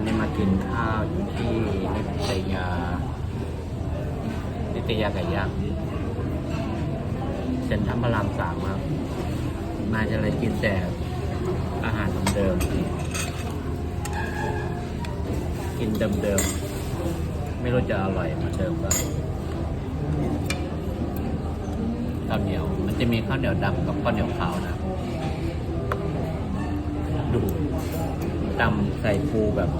วันนี้มากินข้าวอยู่ที่นิตยา นิตยาไก่ย่างเซ็นทรัลพระรามสามครับ มาจะเลยกินแต่อาหารเดิม กินเดิมๆ ไม่รู้จะอร่อยเหมือนเดิมก็ข้าวเหนียว มันจะมีข้าวเหนียวดำกับข้าวเหนียวขาวนะ ตำใส่ปูแบบ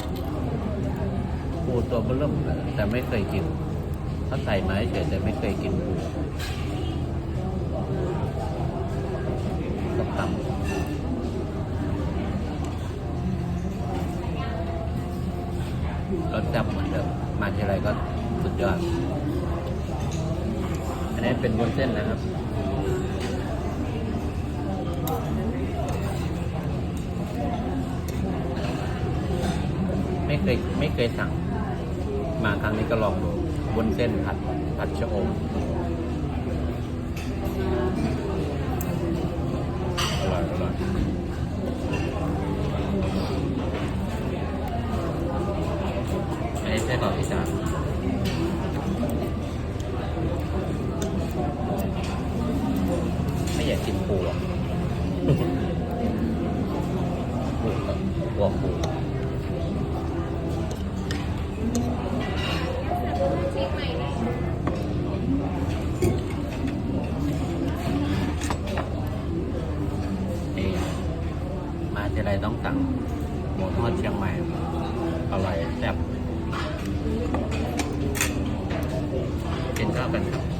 ปูตัวเบิ่มเลยแต่ไม่เคยกินเขาใส่ไมาเฉยแต่ไม่เคยกินปูกับตำรสจับเหมือนเดิมมาทีไรก็สุดยอด อันนี้เป็นวุ้นเส้นนะครับ ไม่เคยไม่เคยสั่ง มาครั้งนี้ก็ลองดูวนเส้นผัดผัดชะอมอร่อยอร่อยอันนี้ไส้กรอกอีสานไม่อยากกินปูอะปูกับหัวปู ทีไรต้องสั่งหมูทอดเชียงใหม่ อร่อยแซ่บกินข้าวกันครับ